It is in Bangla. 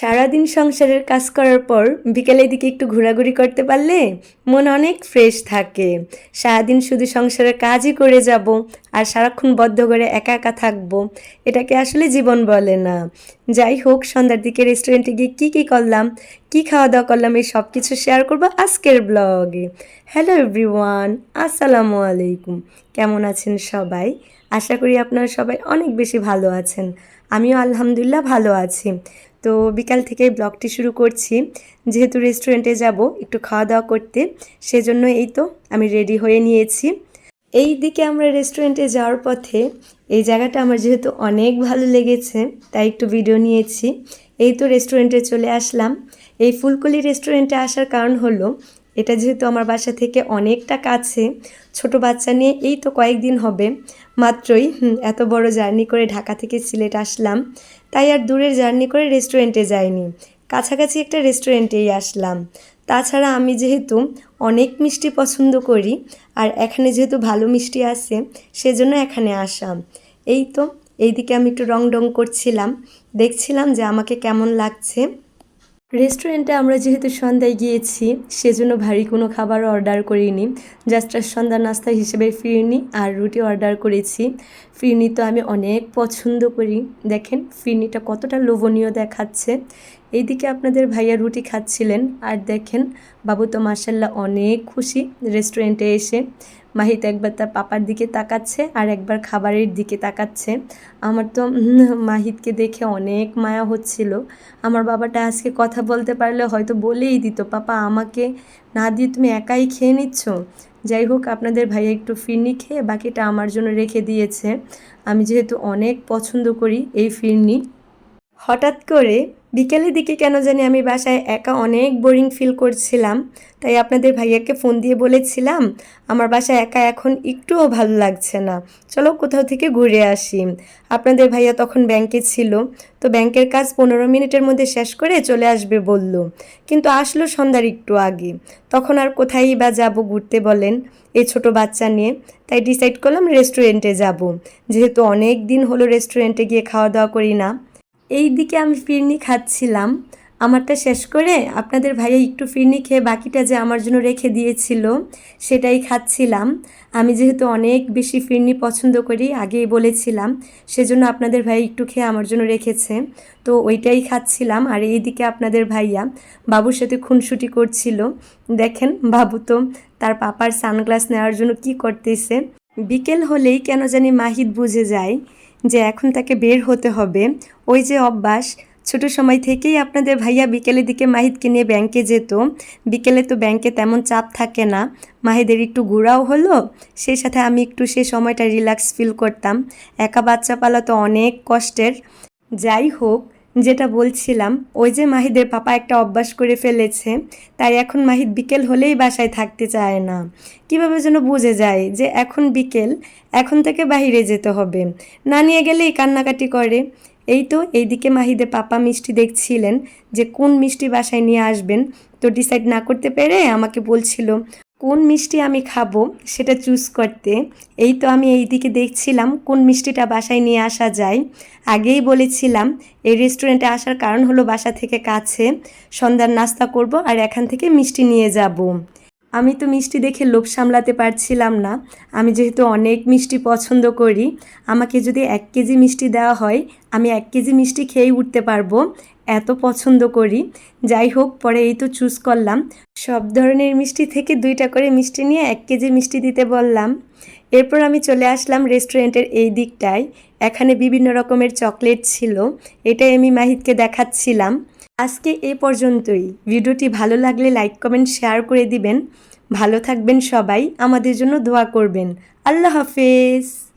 সারাদিন সংসারের কাজ করার পর বিকেলের দিকে একটু ঘোরাঘুরি করতে পারলে মন অনেক ফ্রেশ থাকে। সারাদিন শুধু সংসারের কাজই করে যাব আর সারাক্ষণ বদ্ধ করে একা একা থাকব, এটাকে আসলে জীবন বলে না। যাই হোক, সন্ধ্যার দিকে রেস্টুরেন্টে গিয়ে কী কী করলাম, কী খাওয়া দাওয়া করলাম, এই সব কিছু শেয়ার করব আজকের ব্লগে। হ্যালো এভরিওয়ান, আসসালামু আলাইকুম। কেমন আছেন সবাই? আশা করি আপনারা সবাই অনেক বেশি ভালো আছেন। আমিও আলহামদুলিল্লাহ ভালো আছি। তো বিকাল থেকে ব্লগটি শুরু করছি। যেহেতু রেস্টুরেন্টে যাব একটু খাওয়া দাওয়া করতে, সেজন্য এই তো আমি রেডি হয়ে নিয়েছি। এই দিকে আমরা রেস্টুরেন্টে যাওয়ার পথে এই জায়গাটা আমার যেহেতু অনেক ভালো লেগেছে, তাই একটু ভিডিও নিয়েছি। এই তো রেস্টুরেন্টে চলে আসলাম। এই ফুলকলি রেস্টুরেন্টে আসার কারণ হলো এটা যেহেতু আমার বাসা থেকে অনেকটা কাছে, ছোট বাচ্চা নিয়ে এই তো কয়েকদিন হবে। মাত্রই এত বড় জার্নি করে ঢাকা থেকে সিলেট আসলাম। তাই আর দূরের জার্নি করে রেস্টুরেন্টে যাইনি। কাছাকাছি একটা রেস্টুরেন্টেই আসলাম। তাছাড়া আমি যেহেতু অনেক মিষ্টি পছন্দ করি, আর এখানে যেহেতু ভালো মিষ্টি আছে, সেজন্য এখানে আসা। এই তো, এইদিকে আমি একটু রং ডং করছিলাম। দেখছিলাম যে আমাকে কেমন লাগছে। রেস্টুরেন্টে আমরা যেহেতু সন্ধ্যায় গিয়েছি, সেজন্য ভারী কোনো খাবার অর্ডার করিনি। জাস্ট সন্ধ্যা নাস্তা হিসেবে ফিরনি আর রুটি অর্ডার করেছি। ফিরনি তো আমি অনেক পছন্দ করি। দেখেন, ফিরনিটা কতটা লোভনীয় দেখাচ্ছে। এইদিকে আপনাদের ভাইয়া রুটি খাচ্ছিলেন। আর দেখেন, বাবু তো মার্শাল্লাহ অনেক খুশি রেস্টুরেন্টে এসে। মাহিত একবার তার পাপার দিকে তাকাচ্ছে আর একবার খাবারের দিকে তাকাচ্ছে। আমার তো মাহিতকে দেখে অনেক মায়া হচ্ছিল। আমার বাবাটা আজকে কথা বলতে পারলে হয়তো বলেই দিত, পাপা, আমাকে না দিয়ে তুমি একাই খেয়ে নিচ্ছ? যাই হোক, আপনাদের ভাইয়া একটু ফিরনি খেয়ে বাকিটা আমার জন্য রেখে দিয়েছে। আমি যেহেতু অনেক পছন্দ করি এই ফিরনি। হঠাৎ করে বিকেলের দিকে কেন জানি আমি বাসায় একা অনেক বোরিং ফিল করছিলাম, তাই আপনাদের ভাইয়াকে ফোন দিয়ে বলেছিলাম, আমার বাসায় একা এখন একটুও ভালো লাগছে না। চলো কোথাও থেকে ঘুরে আসি। আপনাদের ভাইয়া তখন ব্যাংকে ছিল, তো ব্যাংকের কাজ পনেরো মিনিটের মধ্যে শেষ করে চলে আসবে বলল। কিন্তু আসলো সন্ধ্যার একটু আগে। তখন আর কোথায় বা যাব ঘুরতে বলেন, এই ছোট বাচ্চা নিয়ে। তাই ডিসাইড করলাম রেস্টুরেন্টে যাব। যেহেতু অনেক দিন হলো রেস্টুরেন্টে গিয়ে খাওয়া দাওয়া করি না এই দিকে আমি ফিরনি খাচ্ছিলাম। আমারটা শেষ করে আপনাদের ভাইয়া একটু ফিরনি খেয়ে বাকিটা যে আমার জন্য রেখে দিয়েছিল, সেটাই খাচ্ছিলাম। আমি যেহেতু অনেক বেশি ফিরনি পছন্দ করি, আগেই বলেছিলাম, সেজন্য আপনাদের ভাই একটু খেয়ে আমার জন্য রেখেছে। তো ওইটাই খাচ্ছিলাম। আর এইদিকে আপনাদের ভাইয়া বাবুর সাথে খুনসুটি করছিল। দেখেন বাবু তো তার পাপার সানগ্লাস নেওয়ার জন্য কি করতেছে। বিকেল হলেই কেন জানি মাহিদ বুঝে যায়। যে এখন তাকে বের হতে হবে। ওই যে অভ্যাস, ছোট সময় থেকেই আপনাদের ভাইয়া বিকেলের দিকে মাহিদকে নিয়ে ব্যাংকে যেত। বিকেলে তো ব্যাংকে তেমন চাপ থাকে না। মাহিদের একটু ঘোরাও হলো, সেই সাথে আমি একটু সে সময়টা রিল্যাক্স ফিল করতাম। একা বাচ্চা পালা তো অনেক কষ্টের। যাই হোক যেটা বলছিলাম, ওই যে মাহিদের পাপা একটা অভ্যাস করে ফেলেছে, তাই এখন মাহিদ বিকেল হলেই বাসায় থাকতে চায় না। কীভাবে যেন বুঝে যায় যে এখন বিকেল, এখন থেকে বাইরে যেতে হবে। না নিয়ে গেলেই কান্নাকাটি করে। এই তো এইদিকে মাহিদের পাপা মিষ্টি দেখছিলেন যে কোন মিষ্টি বাসায় নিয়ে আসবেন। তো ডিসাইড না করতে পেরে আমাকে বলছিল কোন মিষ্টি আমি খাব সেটা চুজ করতে। এই তো আমি এই দিকে দেখছিলাম কোন মিষ্টিটা বাসায় নিয়ে আসা যায়। আগেই বলেছিলাম এই রেস্টুরেন্টে আসার কারণ হলো বাসা থেকে কাছে। সন্ধ্যার নাস্তা করব আর এখান থেকে মিষ্টি নিয়ে যাব। আমি তো মিষ্টি দেখে লোভ সামলাতে পারছিলাম না। আমি যেহেতু অনেক মিষ্টি পছন্দ করি, আমাকে যদি এক কেজি মিষ্টি দেওয়া হয়, আমি এক কেজি মিষ্টি খেয়েই উঠতে পারব। এত পছন্দ করি। যাই হোক, পরে এই তো চুজ করলাম। সব ধরনের মিষ্টি থেকে দুইটা করে মিষ্টি নিয়ে এক কেজি মিষ্টি দিতে বললাম। এরপর আমি চলে আসলাম রেস্টুরেন্টের এই দিকটায়। এখানে বিভিন্ন রকমের চকলেট ছিল। এটাই আমি মাহিদকে দেখাচ্ছিলাম। আজকে এ পর্যন্তই। ভিডিওটি ভালো লাগলে লাইক, কমেন্ট শেয়ার করে দিবেন। ভালো থাকবেন সবাই। আমাদের জন্য দোয়া করবেন। আল্লাহ হাফেজ।